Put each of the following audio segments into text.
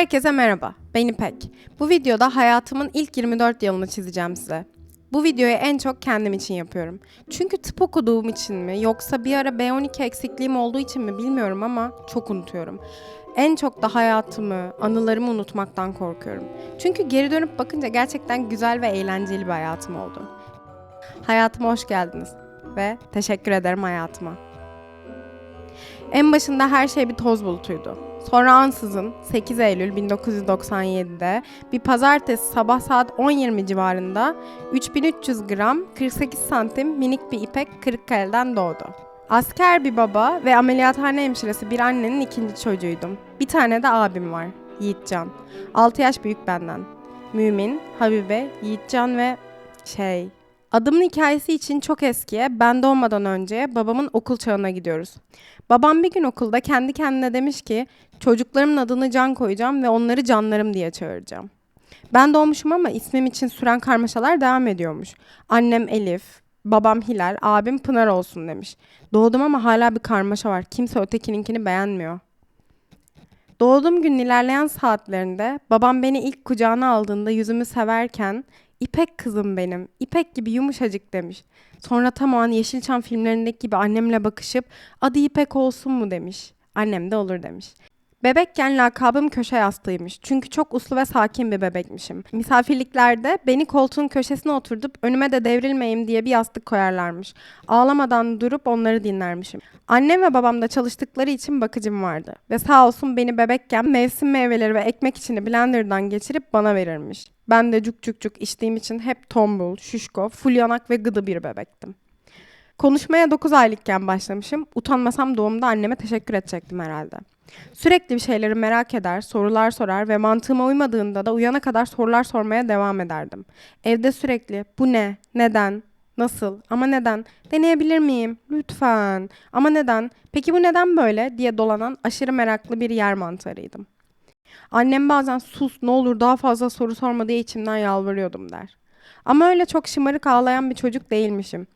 Herkese merhaba, ben İpek. Bu videoda hayatımın ilk 24 yılını çizeceğim size. Bu videoyu en çok kendim için yapıyorum. Çünkü tıp okuduğum için mi yoksa bir ara B12 eksikliğim olduğu için mi bilmiyorum ama çok unutuyorum. En çok da hayatımı, anılarımı unutmaktan korkuyorum. Çünkü geri dönüp bakınca gerçekten güzel ve eğlenceli bir hayatım oldu. Hayatıma hoş geldiniz ve teşekkür ederim hayatıma. En başında her şey bir toz bulutuydu. Sonra ansızın 8 Eylül 1997'de bir pazartesi sabah saat 10.20 civarında 3300 gram 48 santim minik bir ipek Kırıkkale'den doğdu. Asker bir baba ve ameliyathane hemşiresi bir annenin ikinci çocuğuydum. Bir tane de abim var, Yiğitcan. 6 yaş büyük benden. Mümin, Habibe, Yiğitcan ve şey... Adımın hikayesi için çok eskiye, ben doğmadan önce babamın okul çağına gidiyoruz. Babam bir gün okulda kendi kendine demiş ki çocuklarımın adını Can koyacağım ve onları canlarım diye çağıracağım. Ben doğmuşum ama ismim için süren karmaşalar devam ediyormuş. Annem Elif, babam Hilal, abim Pınar olsun demiş. Doğdum ama hala bir karmaşa var. Kimse ötekininkini beğenmiyor. Doğduğum gün ilerleyen saatlerinde babam beni ilk kucağına aldığında yüzümü severken İpek kızım benim, İpek gibi yumuşacık demiş. Sonra tam o an Yeşilçam filmlerindeki gibi annemle bakışıp adı İpek olsun mu demiş. Annem de olur demiş. Bebekken lakabım köşe yastığıymış. Çünkü çok uslu ve sakin bir bebekmişim. Misafirliklerde beni koltuğun köşesine oturtup önüme de devrilmeyeyim diye bir yastık koyarlarmış. Ağlamadan durup onları dinlermişim. Annem ve babam da çalıştıkları için bakıcım vardı. Ve sağ olsun beni bebekken mevsim meyveleri ve ekmek içini blenderdan geçirip bana verirmiş. Ben de cuk cuk cuk içtiğim için hep tombul, şişko, full yanak ve gıdı bir bebektim. Konuşmaya 9 aylıkken başlamışım. Utanmasam doğumda anneme teşekkür edecektim herhalde. Sürekli bir şeyleri merak eder, sorular sorar ve mantığıma uymadığında da uyana kadar sorular sormaya devam ederdim. Evde sürekli bu ne, neden, nasıl, ama neden, deneyebilir miyim, lütfen, ama neden, peki bu neden böyle? diye dolanan aşırı meraklı bir yer mantarıydım. Annem bazen sus ne olur daha fazla soru sorma diye içimden yalvarıyordum der. Ama öyle çok şımarık ağlayan bir çocuk değilmişim.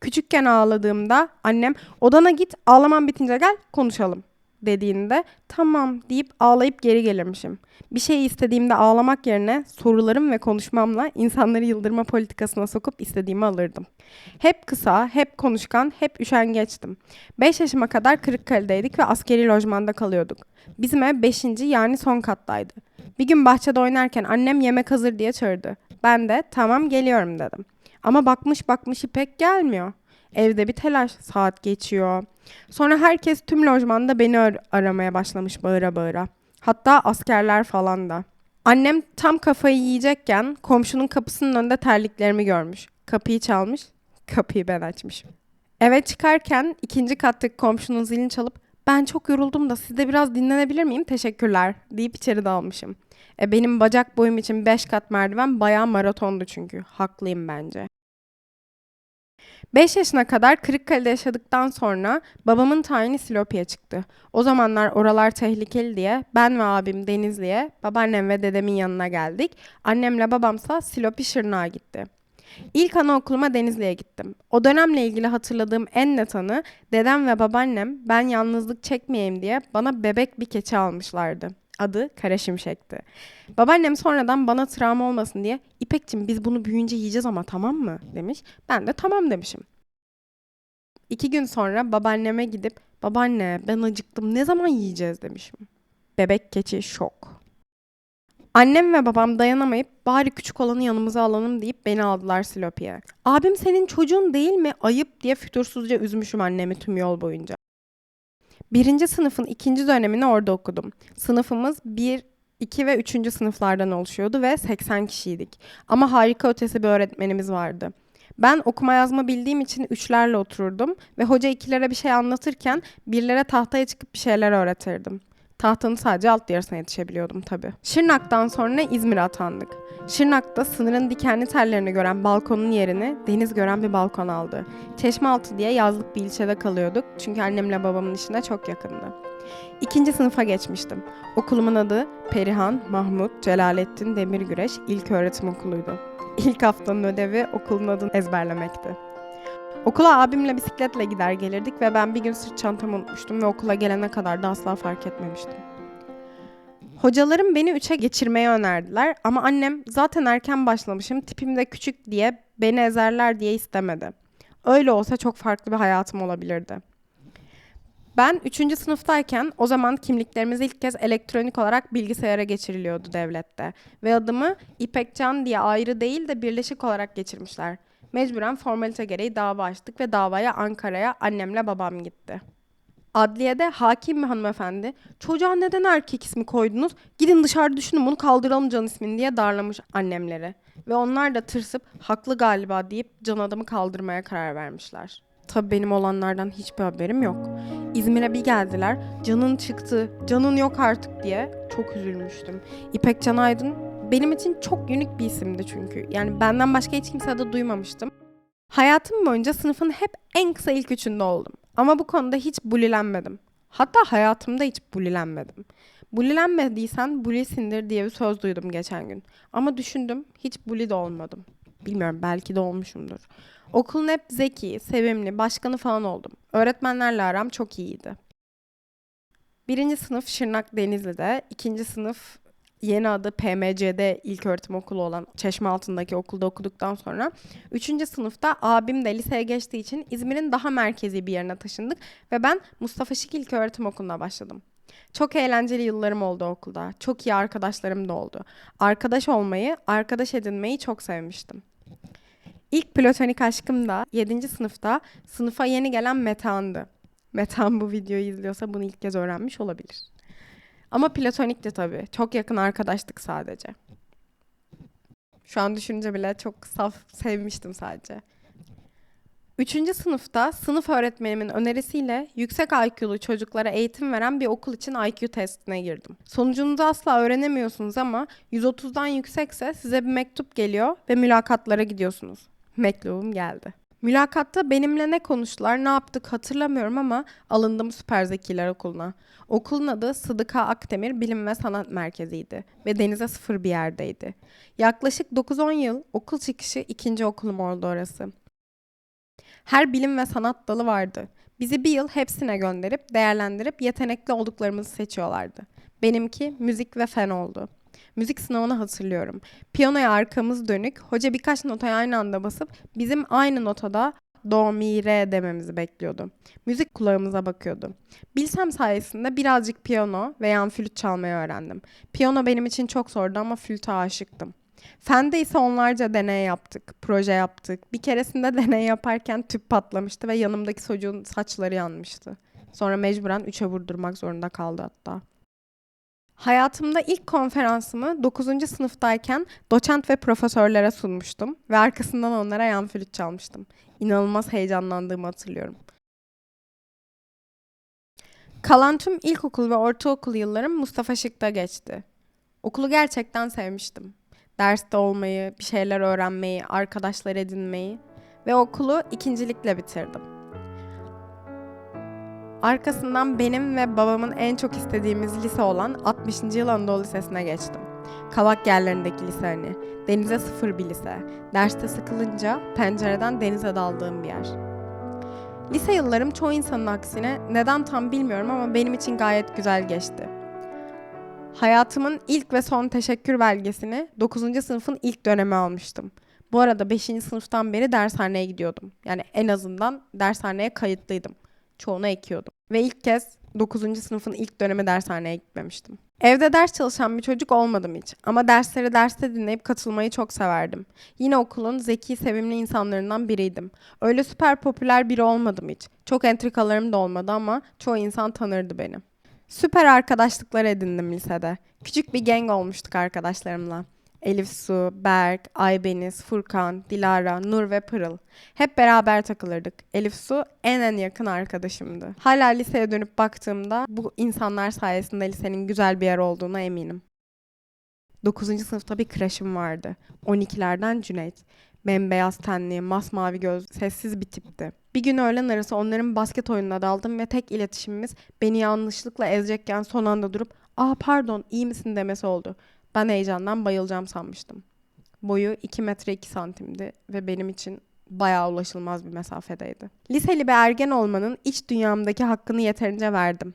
Küçükken ağladığımda annem odana git ağlaman bitince gel konuşalım dediğinde tamam deyip ağlayıp geri gelirmişim. Bir şey istediğimde ağlamak yerine sorularım ve konuşmamla insanları yıldırma politikasına sokup istediğimi alırdım. Hep kısa, hep konuşkan, hep üşengeçtim. 5 yaşıma kadar Kırıkkale'deydik ve askeri lojmanda kalıyorduk. Bizim ev 5. yani son kattaydı. Bir gün bahçede oynarken annem yemek hazır diye çağırdı. Ben de tamam geliyorum dedim. Ama bakmış bakmış İpek gelmiyor. Evde bir telaş, saat geçiyor. Sonra herkes tüm lojmanda beni ar- aramaya başlamış bağıra bağıra. Hatta askerler falan da. Annem tam kafayı yiyecekken komşunun kapısının önünde terliklerimi görmüş. Kapıyı çalmış, kapıyı ben açmışım. Eve çıkarken ikinci kattaki komşunun zilini çalıp ben çok yoruldum da sizde biraz dinlenebilir miyim? Teşekkürler deyip içeri dalmışım. E benim bacak boyum için 5 kat merdiven bayağı maratondu çünkü. Haklıyım bence. 5 yaşına kadar Kırıkkale'de yaşadıktan sonra babamın tayini Silopi'ye çıktı. O zamanlar oralar tehlikeli diye ben ve abim Denizli'ye, babaannem ve dedemin yanına geldik. Annemle babamsa Silopi Şırnak'a gitti. İlk anaokuluma Denizli'ye gittim. O dönemle ilgili hatırladığım en net anı dedem ve babaannem ben yalnızlık çekmeyeyim diye bana bebek bir keçi almışlardı. Adı Kara Şimşek'ti. Babaannem sonradan bana travma olmasın diye İpekçim biz bunu büyüyünce yiyeceğiz ama tamam mı demiş. Ben de tamam demişim. İki gün sonra babaanneme gidip babaanne ben acıktım ne zaman yiyeceğiz demişim. Bebek keçi şok. Annem ve babam dayanamayıp bari küçük olanı yanımıza alalım deyip beni aldılar Silopi'ye. Abim senin çocuğun değil mi? Ayıp diye fütursuzca üzmüşüm annemi tüm yol boyunca. Birinci sınıfın ikinci dönemini orada okudum. Sınıfımız bir, iki ve üçüncü sınıflardan oluşuyordu ve 80 kişiydik. Ama harika ötesi bir öğretmenimiz vardı. Ben okuma yazma bildiğim için üçlerle otururdum ve hoca ikilere bir şey anlatırken birlere tahtaya çıkıp bir şeyler öğretirdim. Tahtanın sadece alt yarısına yetişebiliyordum tabii. Şırnak'tan sonra İzmir'e atandık. Şırnak'ta sınırın dikenli tellerini gören balkonun yerini deniz gören bir balkon aldı. Çeşmealtı diye yazlık bir ilçede kalıyorduk çünkü annemle babamın işine çok yakındı. İkinci sınıfa geçmiştim. Okulumun adı Perihan Mahmut Celalettin Demirgüreş İlköğretim Okulu'ydu. İlk haftanın ödevi okulun adını ezberlemekti. Okula abimle bisikletle gider gelirdik ve ben bir gün sırt çantamı unutmuştum ve okula gelene kadar da asla fark etmemiştim. Hocalarım beni 3'e geçirmeyi önerdiler ama annem zaten erken başlamışım tipim de küçük diye beni ezerler diye istemedi. Öyle olsa çok farklı bir hayatım olabilirdi. Ben 3. sınıftayken o zaman kimliklerimiz ilk kez elektronik olarak bilgisayara geçiriliyordu devlette. Ve adımı İpekcan diye ayrı değil de birleşik olarak geçirmişler. Mecburen formalite gereği dava açtık ve davaya Ankara'ya annemle babam gitti. Adliyede hakim mi hanımefendi, çocuğa neden erkek ismi koydunuz, gidin dışarıda düşünün bunu kaldıralım can ismini diye darlamış annemleri. Ve onlar da tırsıp haklı galiba deyip can adamı kaldırmaya karar vermişler. Tabii benim olanlardan hiçbir haberim yok. İzmir'e bir geldiler, canın çıktı, canın yok artık diye çok üzülmüştüm. İpek Can Aydın benim için çok unik bir isimdi çünkü. Yani benden başka hiç kimse de duymamıştım. Hayatım boyunca sınıfın hep en kısa ilk üçünde oldum. Ama bu konuda hiç bulilenmedim. Hatta hayatımda hiç bulilenmedim. Bulilenmediysen bulisindir diye bir söz duydum geçen gün. Ama düşündüm hiç buli de olmadım. Bilmiyorum belki de olmuşumdur. Okulun hep zeki, sevimli, başkanı falan oldum. Öğretmenlerle aram çok iyiydi. Birinci sınıf Şırnak Denizli'de, ikinci sınıf yeni adı PMC'de ilk öğretim okulu olan Çeşme altındaki okulda okuduktan sonra 3. sınıfta abim de liseye geçtiği için İzmir'in daha merkezi bir yerine taşındık ve ben Mustafa Şık ilk öğretim okuluna başladım. Çok eğlenceli yıllarım oldu okulda. Çok iyi arkadaşlarım da oldu. Arkadaş olmayı, arkadaş edinmeyi çok sevmiştim. İlk platonik aşkım da 7. sınıfta sınıfa yeni gelen Metehan'dı. Metehan bu videoyu izliyorsa bunu ilk kez öğrenmiş olabilir. Ama platonikti tabii. Çok yakın arkadaştık sadece. Şu an düşününce bile çok saf sevmiştim sadece. Üçüncü sınıfta sınıf öğretmenimin önerisiyle yüksek IQ'lu çocuklara eğitim veren bir okul için IQ testine girdim. Sonucunuzu asla öğrenemiyorsunuz ama 130'dan yüksekse size bir mektup geliyor ve mülakatlara gidiyorsunuz. Mektubum geldi. Mülakatta benimle ne konuştular, ne yaptık hatırlamıyorum ama alındım Süper Zekiler Okulu'na. Okulun adı Sıdıka Akdemir Bilim ve Sanat Merkezi'ydi ve denize sıfır bir yerdeydi. Yaklaşık 9-10 yıl okul çıkışı ikinci okulum oldu orası. Her bilim ve sanat dalı vardı. Bizi bir yıl hepsine gönderip, değerlendirip yetenekli olduklarımızı seçiyorlardı. Benimki müzik ve fen oldu. Müzik sınavını hatırlıyorum. Piyanoya arkamız dönük, hoca birkaç notayı aynı anda basıp bizim aynı notada do, mi, re dememizi bekliyordu. Müzik kulağımıza bakıyordu. Bilsem sayesinde birazcık piyano veya flüt çalmayı öğrendim. Piyano benim için çok zordu ama flüte aşıktım. Fende ise onlarca deney yaptık, proje yaptık. Bir keresinde deney yaparken tüp patlamıştı ve yanımdaki çocuğun saçları yanmıştı. Sonra mecburen üçe vurdurmak zorunda kaldı hatta. Hayatımda ilk konferansımı 9. sınıftayken doçent ve profesörlere sunmuştum ve arkasından onlara yan flüt çalmıştım. İnanılmaz heyecanlandığımı hatırlıyorum. Kalan tüm ilkokul ve ortaokul yıllarım Mustafa Şık'ta geçti. Okulu gerçekten sevmiştim. Derste olmayı, bir şeyler öğrenmeyi, arkadaşlar edinmeyi ve okulu ikincilikle bitirdim. Arkasından benim ve babamın en çok istediğimiz lise olan 60. yıl Anadolu Lisesi'ne geçtim. Kavak yerlerindeki lise hani. Denize sıfır bir lise. Derste sıkılınca pencereden denize daldığım bir yer. Lise yıllarım çoğu insanın aksine neden tam bilmiyorum ama benim için gayet güzel geçti. Hayatımın ilk ve son teşekkür belgesini 9. sınıfın ilk dönemi almıştım. Bu arada 5. sınıftan beri dershaneye gidiyordum. Yani en azından dershaneye kayıtlıydım çoğunu ekiyordum. Ve ilk kez 9. sınıfın ilk dönemi dershaneye gitmemiştim. Evde ders çalışan bir çocuk olmadım hiç ama dersleri derste dinleyip katılmayı çok severdim. Yine okulun zeki, sevimli insanlarından biriydim. Öyle süper popüler biri olmadım hiç. Çok entrikalarım da olmadı ama çoğu insan tanırdı beni. Süper arkadaşlıklar edindim lisede. Küçük bir gang olmuştuk arkadaşlarımla. Elif Su, Berk, Aybeniz, Furkan, Dilara, Nur ve Pırıl. Hep beraber takılırdık. Elif Su en en yakın arkadaşımdı. Hala liseye dönüp baktığımda bu insanlar sayesinde lisenin güzel bir yer olduğuna eminim. 9. sınıfta bir crush'ım vardı. 12'lerden Cüneyt. Bembeyaz tenli, masmavi göz, sessiz bir tipti. Bir gün öğlen arası onların basket oyununa daldım ve tek iletişimimiz beni yanlışlıkla ezecekken son anda durup ''Aa pardon iyi misin?'' demesi oldu. Ben heyecandan bayılacağım sanmıştım. Boyu 2 metre 2 santimdi ve benim için bayağı ulaşılmaz bir mesafedeydi. Liseli bir ergen olmanın iç dünyamdaki hakkını yeterince verdim.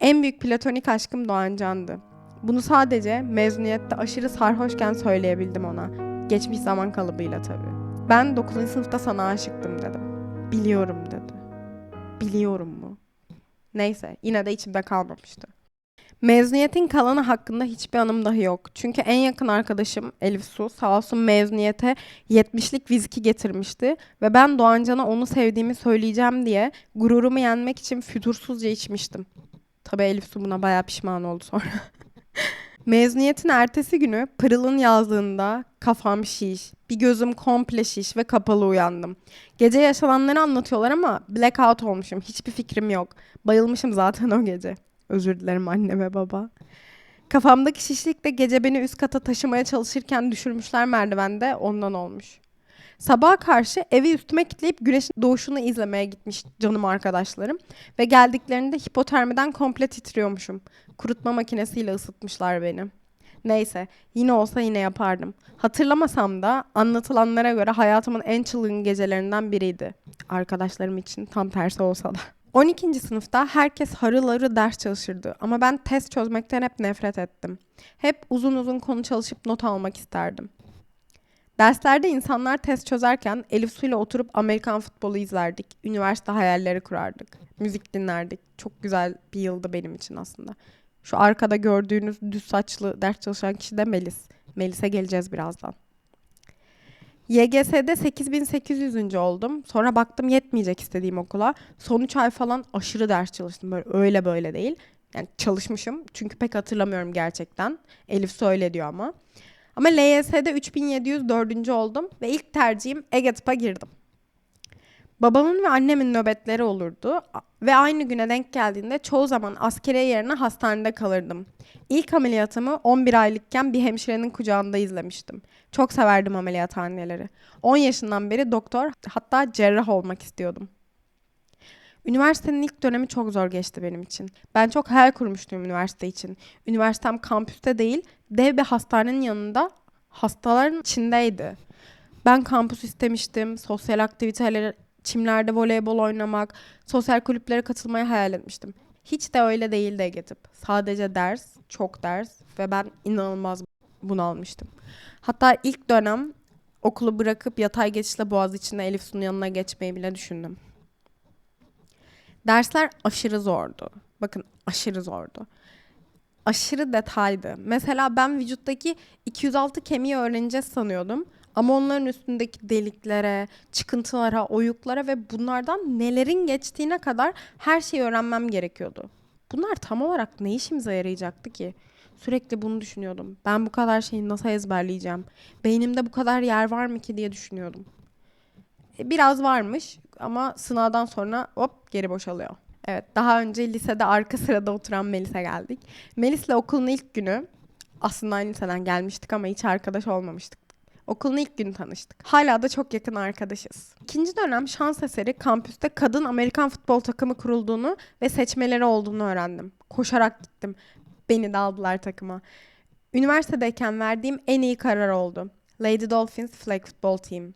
En büyük platonik aşkım Doğan Can'dı. Bunu sadece mezuniyette aşırı sarhoşken söyleyebildim ona. Geçmiş zaman kalıbıyla tabii. Ben 9. sınıfta sana aşıktım dedim. Biliyorum dedi. Biliyorum mu? Neyse yine de içimde kalmamıştı. Mezuniyetin kalanı hakkında hiçbir anım dahi yok. Çünkü en yakın arkadaşım Elif Su sağ olsun mezuniyete 70'lik vizki getirmişti. Ve ben Doğancan'a onu sevdiğimi söyleyeceğim diye gururumu yenmek için fütursuzca içmiştim. Tabii Elif Su buna bayağı pişman oldu sonra. Mezuniyetin ertesi günü Pırıl'ın yazdığında kafam şiş, bir gözüm komple şiş ve kapalı uyandım. Gece yaşananları anlatıyorlar ama blackout olmuşum. Hiçbir fikrim yok. Bayılmışım zaten o gece. Özür dilerim anne ve baba. Kafamdaki şişlik de gece beni üst kata taşımaya çalışırken düşürmüşler merdivende ondan olmuş. Sabaha karşı evi üstüme kilitleyip güneşin doğuşunu izlemeye gitmiş canım arkadaşlarım. Ve geldiklerinde hipotermiden komple titriyormuşum. Kurutma makinesiyle ısıtmışlar beni. Neyse yine olsa yine yapardım. Hatırlamasam da anlatılanlara göre hayatımın en çılgın gecelerinden biriydi. Arkadaşlarım için tam tersi olsa da. 12. sınıfta herkes harıl harıl ders çalışırdı ama ben test çözmekten hep nefret ettim. Hep uzun uzun konu çalışıp not almak isterdim. Derslerde insanlar test çözerken Elif Su'yla oturup Amerikan futbolu izlerdik. Üniversite hayalleri kurardık. Müzik dinlerdik. Çok güzel bir yıldı benim için aslında. Şu arkada gördüğünüz düz saçlı ders çalışan kişi de Melis. Melis'e geleceğiz birazdan. YGS'de 8800. oldum. Sonra baktım yetmeyecek istediğim okula. Son 3 ay falan aşırı ders çalıştım. Böyle öyle böyle değil. Yani çalışmışım. Çünkü pek hatırlamıyorum gerçekten. Elif söyle diyor ama. Ama LYS'de 3704. oldum ve ilk tercihim Ege Tıp'a girdim. Babamın ve annemin nöbetleri olurdu ve aynı güne denk geldiğinde çoğu zaman askeriye yerine hastanede kalırdım. İlk ameliyatımı 11 aylıkken bir hemşirenin kucağında izlemiştim. Çok severdim ameliyathaneleri. 10 yaşından beri doktor hatta cerrah olmak istiyordum. Üniversitenin ilk dönemi çok zor geçti benim için. Ben çok hayal kurmuştum üniversite için. Üniversitem kampüste değil, dev bir hastanenin yanında hastaların içindeydi. Ben kampüs istemiştim, sosyal aktiviteler, çimlerde voleybol oynamak, sosyal kulüplere katılmayı hayal etmiştim. Hiç de öyle değildi Ege Tıp. Sadece ders, çok ders ve ben inanılmaz bunalmıştım. Hatta ilk dönem okulu bırakıp yatay geçişle Boğaz içinde Elif Su'nun yanına geçmeyi bile düşündüm. Dersler aşırı zordu. Bakın aşırı zordu. Aşırı detaydı. Mesela ben vücuttaki 206 kemiği öğreneceğiz sanıyordum. Ama onların üstündeki deliklere, çıkıntılara, oyuklara ve bunlardan nelerin geçtiğine kadar her şeyi öğrenmem gerekiyordu. Bunlar tam olarak ne işimize yarayacaktı ki? Sürekli bunu düşünüyordum. Ben bu kadar şeyi nasıl ezberleyeceğim? Beynimde bu kadar yer var mı ki diye düşünüyordum. E, biraz varmış ama sınavdan sonra hop geri boşalıyor. Evet daha önce lisede arka sırada oturan Melis'e geldik. Melis'le okulun ilk günü aslında aynı liseden gelmiştik ama hiç arkadaş olmamıştık. Okulun ilk günü tanıştık. Hala da çok yakın arkadaşız. İkinci dönem şans eseri kampüste kadın Amerikan futbol takımı kurulduğunu ve seçmeleri olduğunu öğrendim. Koşarak gittim. Beni de aldılar takıma. Üniversitedeyken verdiğim en iyi karar oldu. Lady Dolphins Flag Football Team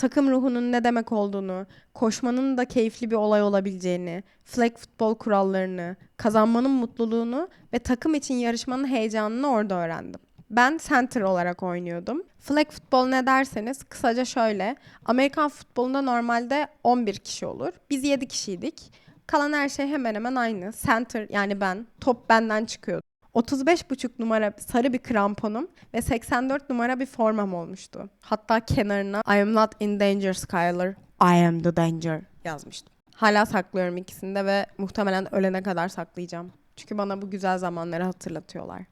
takım ruhunun ne demek olduğunu, koşmanın da keyifli bir olay olabileceğini, flag futbol kurallarını, kazanmanın mutluluğunu ve takım için yarışmanın heyecanını orada öğrendim. Ben center olarak oynuyordum. Flag futbol ne derseniz kısaca şöyle. Amerikan futbolunda normalde 11 kişi olur. Biz 7 kişiydik. Kalan her şey hemen hemen aynı. Center yani ben, top benden çıkıyordu. 35,5 numara sarı bir kramponum ve 84 numara bir formam olmuştu. Hatta kenarına I am not in danger Skylar, I am the danger yazmıştım. Hala saklıyorum ikisinde ve muhtemelen ölene kadar saklayacağım. Çünkü bana bu güzel zamanları hatırlatıyorlar.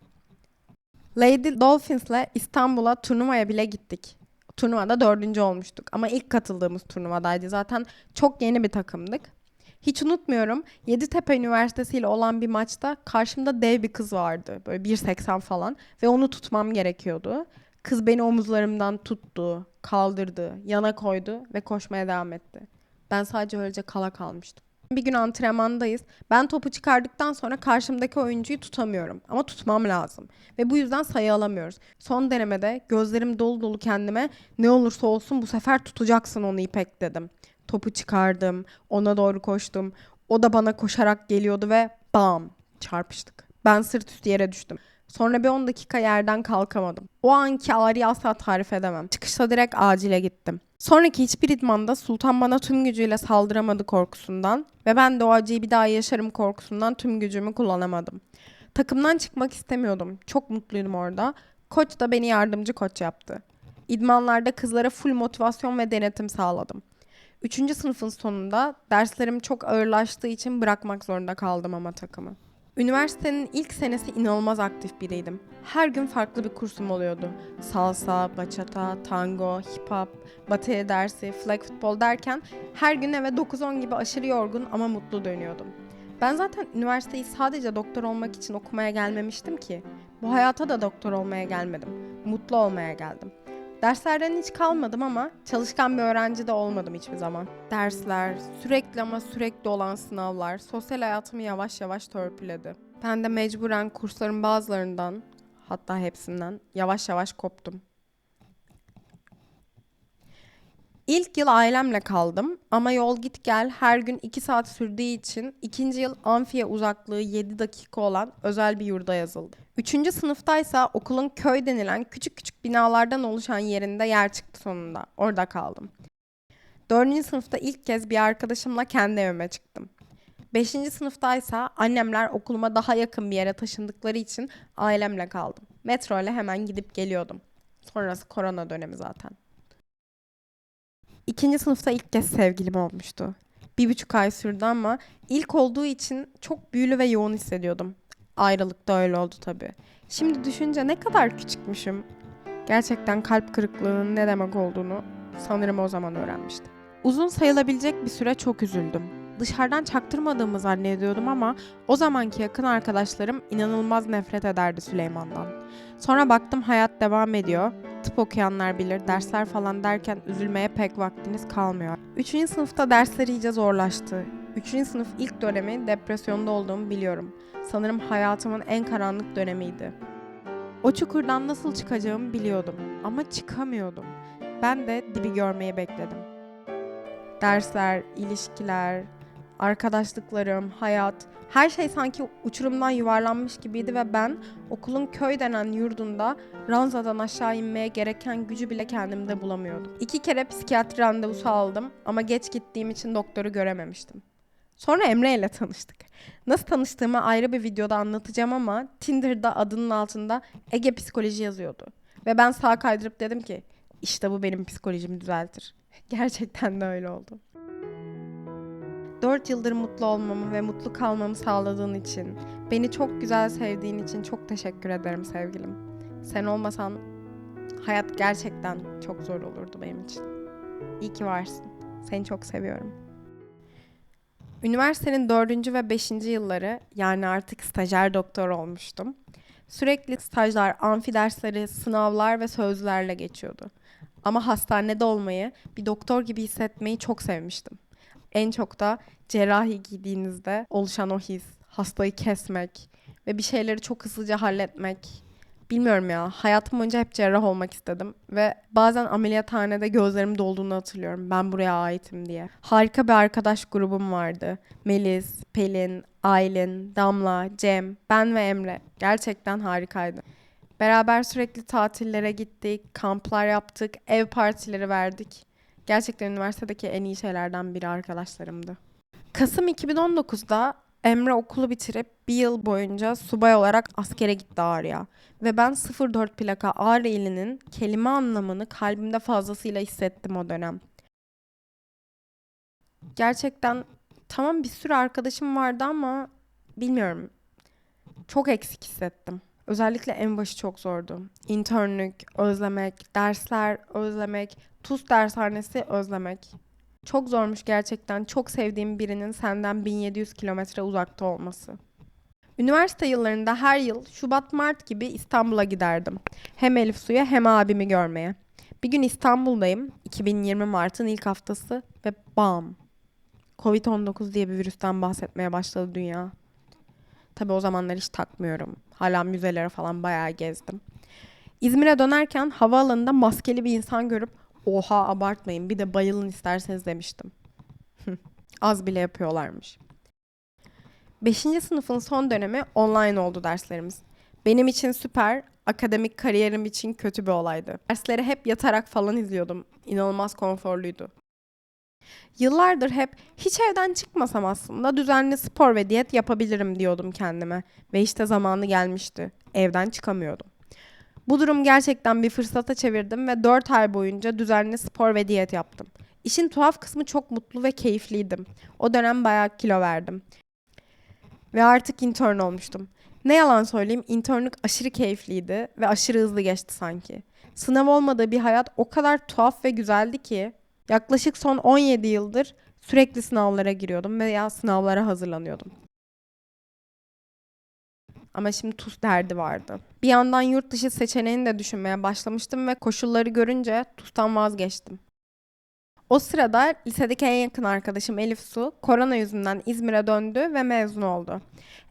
Lady Dolphins'le İstanbul'a turnuvaya bile gittik. Turnuvada dördüncü olmuştuk ama ilk katıldığımız turnuvadaydı. Zaten çok yeni bir takımdık. Hiç unutmuyorum Yeditepe Üniversitesi ile olan bir maçta karşımda dev bir kız vardı. Böyle 1.80 falan ve onu tutmam gerekiyordu. Kız beni omuzlarımdan tuttu, kaldırdı, yana koydu ve koşmaya devam etti. Ben sadece öylece kala kalmıştım. Bir gün antrenmandayız. Ben topu çıkardıktan sonra karşımdaki oyuncuyu tutamıyorum. Ama tutmam lazım. Ve bu yüzden sayı alamıyoruz. Son denemede gözlerim dolu dolu kendime ne olursa olsun bu sefer tutacaksın onu İpek dedim. Topu çıkardım. Ona doğru koştum. O da bana koşarak geliyordu ve bam çarpıştık. Ben sırt üstü yere düştüm. Sonra bir 10 dakika yerden kalkamadım. O anki ağrıyı asla tarif edemem. Çıkışta direkt acile gittim. Sonraki hiçbir idmanda Sultan bana tüm gücüyle saldıramadı korkusundan ve ben de o acıyı bir daha yaşarım korkusundan tüm gücümü kullanamadım. Takımdan çıkmak istemiyordum. Çok mutluydum orada. Koç da beni yardımcı koç yaptı. İdmanlarda kızlara full motivasyon ve denetim sağladım. Üçüncü sınıfın sonunda derslerim çok ağırlaştığı için bırakmak zorunda kaldım ama takımı. Üniversitenin ilk senesi inanılmaz aktif biriydim. Her gün farklı bir kursum oluyordu. Salsa, bachata, tango, hip hop, bateri dersi, flag futbol derken her gün eve 9-10 gibi aşırı yorgun ama mutlu dönüyordum. Ben zaten üniversiteyi sadece doktor olmak için okumaya gelmemiştim ki. Bu hayata da doktor olmaya gelmedim. Mutlu olmaya geldim. Derslerden hiç kalmadım ama çalışkan bir öğrenci de olmadım hiçbir zaman. Dersler, sürekli ama sürekli olan sınavlar sosyal hayatımı yavaş yavaş törpüledi. Ben de mecburen kursların bazılarından, hatta hepsinden yavaş yavaş koptum. İlk yıl ailemle kaldım ama yol git gel her gün 2 saat sürdüğü için ikinci yıl amfiye uzaklığı 7 dakika olan özel bir yurda yazıldım. Üçüncü sınıftaysa okulun köy denilen küçük küçük binalardan oluşan yerinde yer çıktı sonunda. Orada kaldım. Dördüncü sınıfta ilk kez bir arkadaşımla kendi evime çıktım. Beşinci sınıftaysa annemler okuluma daha yakın bir yere taşındıkları için ailemle kaldım. Metro ile hemen gidip geliyordum. Sonrası korona dönemi zaten. İkinci sınıfta ilk kez sevgilim olmuştu. Bir buçuk ay sürdü ama ilk olduğu için çok büyülü ve yoğun hissediyordum. Ayrılık da öyle oldu tabii. Şimdi düşünce ne kadar küçükmüşüm. Gerçekten kalp kırıklığının ne demek olduğunu sanırım o zaman öğrenmiştim. Uzun sayılabilecek bir süre çok üzüldüm. Dışarıdan çaktırmadığımı zannediyordum ama o zamanki yakın arkadaşlarım inanılmaz nefret ederdi Süleyman'dan. Sonra baktım hayat devam ediyor. Tıp okuyanlar bilir, dersler falan derken üzülmeye pek vaktiniz kalmıyor. Üçüncü sınıfta dersler iyice zorlaştı. Üçüncü sınıf ilk dönemi depresyonda olduğumu biliyorum. Sanırım hayatımın en karanlık dönemiydi. O çukurdan nasıl çıkacağımı biliyordum ama çıkamıyordum. Ben de dibi görmeyi bekledim. Dersler, ilişkiler, arkadaşlıklarım, hayat, her şey sanki uçurumdan yuvarlanmış gibiydi ve ben okulun köy denen yurdunda ranzadan aşağı inmeye gereken gücü bile kendimde bulamıyordum. İki kere psikiyatri randevusu aldım ama geç gittiğim için doktoru görememiştim. Sonra Emre ile tanıştık. Nasıl tanıştığımı ayrı bir videoda anlatacağım ama Tinder'da adının altında Ege Psikoloji yazıyordu. Ve ben sağ kaydırıp dedim ki işte bu benim psikolojimi düzeltir. Gerçekten de öyle oldu. 4 yıldır mutlu olmamı ve mutlu kalmamı sağladığın için, beni çok güzel sevdiğin için çok teşekkür ederim sevgilim. Sen olmasan hayat gerçekten çok zor olurdu benim için. İyi ki varsın. Seni çok seviyorum. Üniversitenin dördüncü ve beşinci yılları yani artık stajyer doktor olmuştum. Sürekli stajlar, amfi dersleri, sınavlar ve sözlerle geçiyordu. Ama hastanede olmayı, bir doktor gibi hissetmeyi çok sevmiştim. En çok da cerrahi giydiğinizde oluşan o his, hastayı kesmek ve bir şeyleri çok hızlıca halletmek. Bilmiyorum ya, hayatım boyunca hep cerrah olmak istedim ve bazen ameliyathanede gözlerim dolduğunu hatırlıyorum. Ben buraya aitim diye. Harika bir arkadaş grubum vardı. Melis, Pelin, Aylin, Damla, Cem, ben ve Emre. Gerçekten harikaydı. Beraber sürekli tatillere gittik, kamplar yaptık, ev partileri verdik. Gerçekten üniversitedeki en iyi şeylerden biri arkadaşlarımdı. Kasım 2019'da Emre okulu bitirip bir yıl boyunca subay olarak askere gitti Ağrı'ya. Ve ben 04 plaka Ağrı ilinin kelime anlamını kalbimde fazlasıyla hissettim o dönem. Gerçekten tamam bir sürü arkadaşım vardı ama bilmiyorum. Çok eksik hissettim. Özellikle en başı çok zordu. İnternlük, özlemek, dersler, özlemek, TUS dershanesi özlemek. Çok zormuş gerçekten. Çok sevdiğim birinin senden 1700 kilometre uzakta olması. Üniversite yıllarında her yıl Şubat-Mart gibi İstanbul'a giderdim. Hem Elif Su'ya hem abimi görmeye. Bir gün İstanbul'dayım. 2020 Mart'ın ilk haftası ve bam. Covid-19 diye bir virüsten bahsetmeye başladı dünya. Tabii o zamanlar hiç takmıyorum. Hala müzelere falan bayağı gezdim. İzmir'e dönerken havaalanında maskeli bir insan görüp oha abartmayın bir de bayılın isterseniz demiştim. Az bile yapıyorlarmış. Beşinci sınıfın son dönemi online oldu derslerimiz. Benim için süper, akademik kariyerim için kötü bir olaydı. Dersleri hep yatarak falan izliyordum. İnanılmaz konforluydu. Yıllardır hep hiç evden çıkmasam aslında düzenli spor ve diyet yapabilirim diyordum kendime. Ve işte zamanı gelmişti. Evden çıkamıyordum. Bu durum gerçekten bir fırsata çevirdim ve 4 ay boyunca düzenli spor ve diyet yaptım. İşin tuhaf kısmı çok mutlu ve keyifliydim. O dönem bayağı kilo verdim. Ve artık intern olmuştum. Ne yalan söyleyeyim internlük aşırı keyifliydi ve aşırı hızlı geçti sanki. Sınav olmadığı bir hayat o kadar tuhaf ve güzeldi ki yaklaşık son 17 yıldır sürekli sınavlara giriyordum veya sınavlara hazırlanıyordum. Ama şimdi TUS derdi vardı. Bir yandan yurt dışı seçeneğini de düşünmeye başlamıştım ve koşulları görünce TUS'tan vazgeçtim. O sırada lisedeki en yakın arkadaşım Elif Su korona yüzünden İzmir'e döndü ve mezun oldu.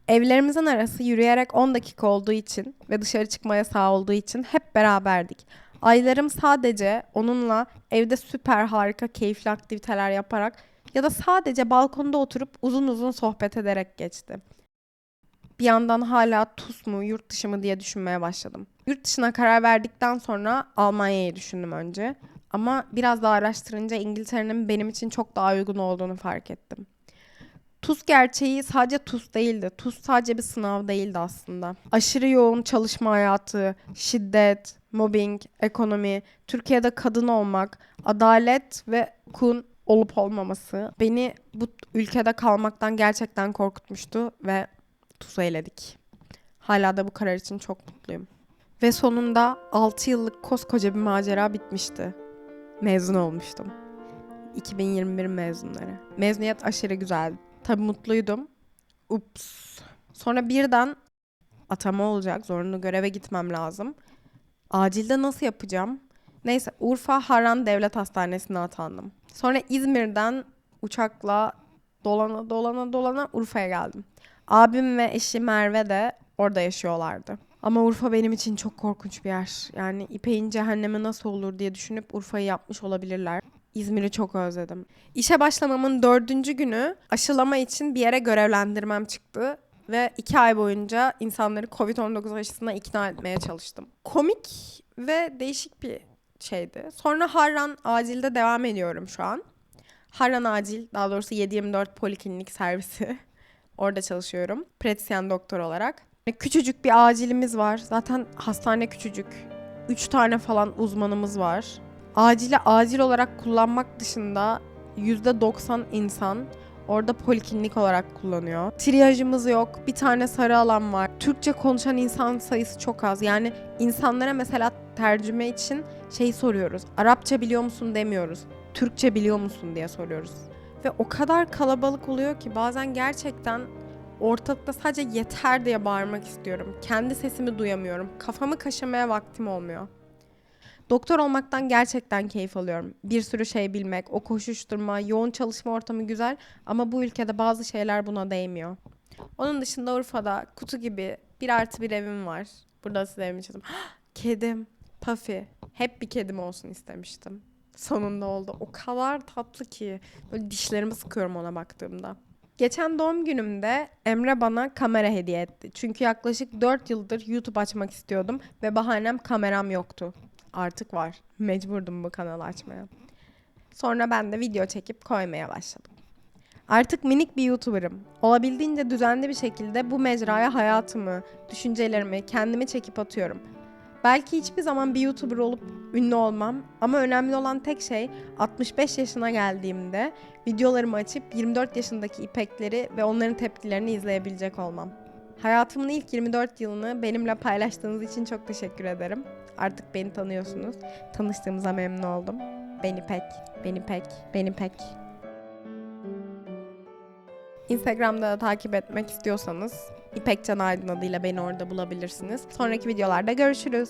Evlerimizin arası yürüyerek 10 dakika olduğu için ve dışarı çıkmaya sağ olduğu için hep beraberdik. Aylarım sadece onunla evde süper harika keyifli aktiviteler yaparak ya da sadece balkonda oturup uzun uzun sohbet ederek geçti. Bir yandan hala TUS mu yurt dışı mı diye düşünmeye başladım. Yurt dışına karar verdikten sonra Almanya'yı düşündüm önce. Ama biraz daha araştırınca İngiltere'nin benim için çok daha uygun olduğunu fark ettim. TUS gerçeği sadece TUS değildi. TUS sadece bir sınav değildi aslında. Aşırı yoğun çalışma hayatı, şiddet, mobbing, ekonomi, Türkiye'de kadın olmak, adalet ve hukukun olup olmaması beni bu ülkede kalmaktan gerçekten korkutmuştu ve TUS'u eledik. Hala da bu karar için çok mutluyum. Ve sonunda 6 yıllık koskoca bir macera bitmişti. Mezun olmuştum. 2021 mezunları. Mezuniyet aşırı güzeldi. Tabii mutluydum. Ups. Sonra birden atama olacak. Zorunlu göreve gitmem lazım. Acilde nasıl yapacağım? Neyse Urfa Harran Devlet Hastanesi'ne atandım. Sonra İzmir'den uçakla dolana dolana dolana Urfa'ya geldim. Abim ve eşi Merve de orada yaşıyorlardı. Ama Urfa benim için çok korkunç bir yer. Yani İpek'in cehennemi nasıl olur diye düşünüp Urfa'yı yapmış olabilirler. İzmir'i çok özledim. İşe başlamamın dördüncü günü aşılama için bir yere görevlendirmem çıktı. Ve iki ay boyunca insanları Covid-19 aşısına ikna etmeye çalıştım. Komik ve değişik bir şeydi. Sonra Harran acilde devam ediyorum şu an. Harran acil, daha doğrusu 7-24 poliklinik servisi. Orada çalışıyorum. Pratisyen doktor olarak. Küçücük bir acilimiz var. Zaten hastane küçücük. 3 tane falan uzmanımız var. Acile acil olarak kullanmak dışında %90 insan orada poliklinik olarak kullanıyor. Triyajımız yok. Bir tane sarı alan var. Türkçe konuşan insan sayısı çok az. Yani insanlara mesela tercüme için şey soruyoruz. Arapça biliyor musun demiyoruz. Türkçe biliyor musun diye soruyoruz. Ve o kadar kalabalık oluyor ki bazen gerçekten ortalıkta sadece yeter diye bağırmak istiyorum. Kendi sesimi duyamıyorum. Kafamı kaşımaya vaktim olmuyor. Doktor olmaktan gerçekten keyif alıyorum. Bir sürü şey bilmek, o koşuşturma, yoğun çalışma ortamı güzel ama bu ülkede bazı şeyler buna değmiyor. Onun dışında Urfa'da kutu gibi bir artı bir evim var. Burada size evimi çizdim. Kedim, Puffy. Hep bir kedim olsun istemiştim. Sonunda oldu. O kadar tatlı ki. Böyle dişlerimi sıkıyorum ona baktığımda. Geçen doğum günümde Emre bana kamera hediye etti. Çünkü yaklaşık 4 yıldır YouTube açmak istiyordum ve bahanem kameram yoktu. Artık var. Mecburdum bu kanalı açmaya. Sonra ben de video çekip koymaya başladım. Artık minik bir YouTuber'ım. Olabildiğince düzenli bir şekilde bu mecraya hayatımı, düşüncelerimi, kendimi çekip atıyorum. Belki hiçbir zaman bir YouTuber olup ünlü olmam ama önemli olan tek şey 65 yaşına geldiğimde videolarımı açıp 24 yaşındaki İpekleri ve onların tepkilerini izleyebilecek olmam. Hayatımın ilk 24 yılını benimle paylaştığınız için çok teşekkür ederim. Artık beni tanıyorsunuz. Tanıştığımıza memnun oldum. Beni pek, beni pek, beni pek. Instagram'da da takip etmek istiyorsanız İpek Can Aydın adıyla beni orada bulabilirsiniz. Sonraki videolarda görüşürüz.